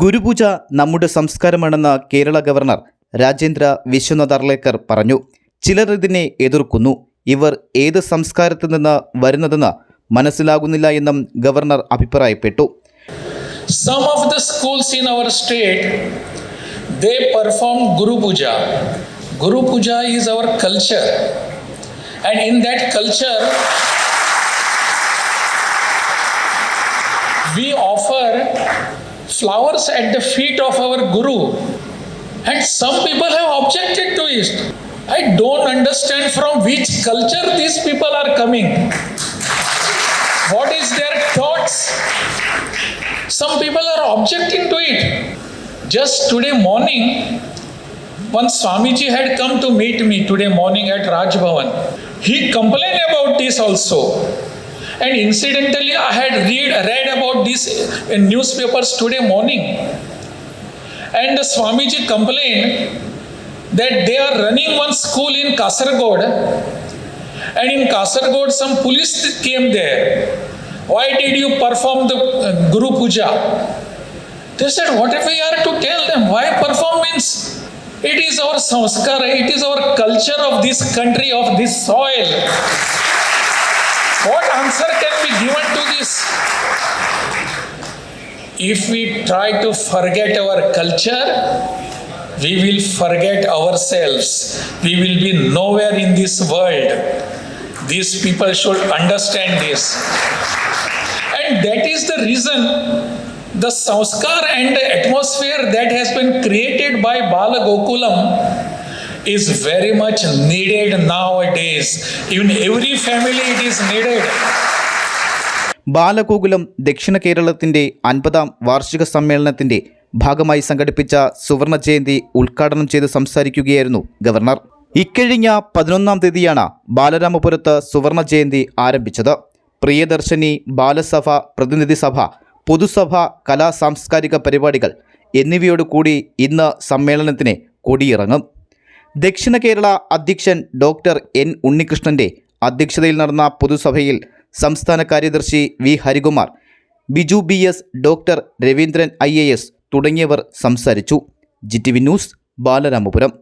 ഗുരുപൂജ നമ്മുടെ സംസ്കാരമാണെന്ന് കേരള ഗവർണർ രാജേന്ദ്ര വിശ്വനാഥ് അർലേക്കർ പറഞ്ഞു. ചിലർ ഇതിനെ എതിർക്കുന്നു. ഇവർ ഏത് സംസ്കാരത്തിൽ നിന്ന് വരുന്നതെന്ന് മനസ്സിലാകുന്നില്ല എന്നും ഗവർണർ അഭിപ്രായപ്പെട്ടു. Some of the schools in our state they perform Guru Puja. Guru Puja is our culture, and in that culture, flowers at the feet of our Guru, and some people have objected to it. I don't understand from which culture these people are coming. What is their thoughts? Some people are objecting to it. Just today morning, one Swamiji had come to meet me today morning at Raj Bhavan. He complained about this also. And incidentally, I had read, read about this in newspapers today morning. And the Swamiji complained that they are running one school in Kasargod. And in Kasargod, some police came there. Why did you perform the uh, Guru Puja? They said, What if we are to tell them, why perform means? It is our samskara, it is our culture of this country, of this soil. Answer can be given to this? If we try to forget our culture, we will forget ourselves. We will be nowhere in this world. These people should understand this. And that is the reason the sanskar and the atmosphere that has been created by Bala Gokulam is very much needed nowadays. In every family, it is needed. Balagokulam ദക്ഷിണ കേരളത്തിന്റെ അൻപതാം വാർഷിക സമ്മേളനത്തിന്റെ ഭാഗമായി സംഘടിപ്പിച്ച സുവർണ ജയന്തി ഉദ്ഘാടനം ചെയ്ത് സംസാരിക്കുകയായിരുന്നു ഗവർണർ ഇക്കഴിഞ്ഞ പതിനൊന്നാം തീയതിയാണ് ബാലരാമപുരത്ത് സുവർണ ജയന്തി ആരംഭിച്ചത് പ്രിയദർശിനി ബാലസഭ പ്രതിനിധി സഭ പൊതുസഭ കലാ സാംസ്കാരിക പരിപാടികൾ എന്നിവയോടുകൂടി ഇന്ന് സമ്മേളനത്തിന് കൊടിയിറങ്ങും ദക്ഷിണ കേരള അധ്യക്ഷൻ ഡോക്ടർ എൻ ഉണ്ണികൃഷ്ണന്റെ അധ്യക്ഷതയിൽ നടന്ന പൊതുസഭയിൽ സംസ്ഥാന കാര്യദർശി V Harikumar Biju B S doctor Raveendran I A S തുടങ്ങിയവർ സംസാരിച്ചു. G T V news Balaramapuram.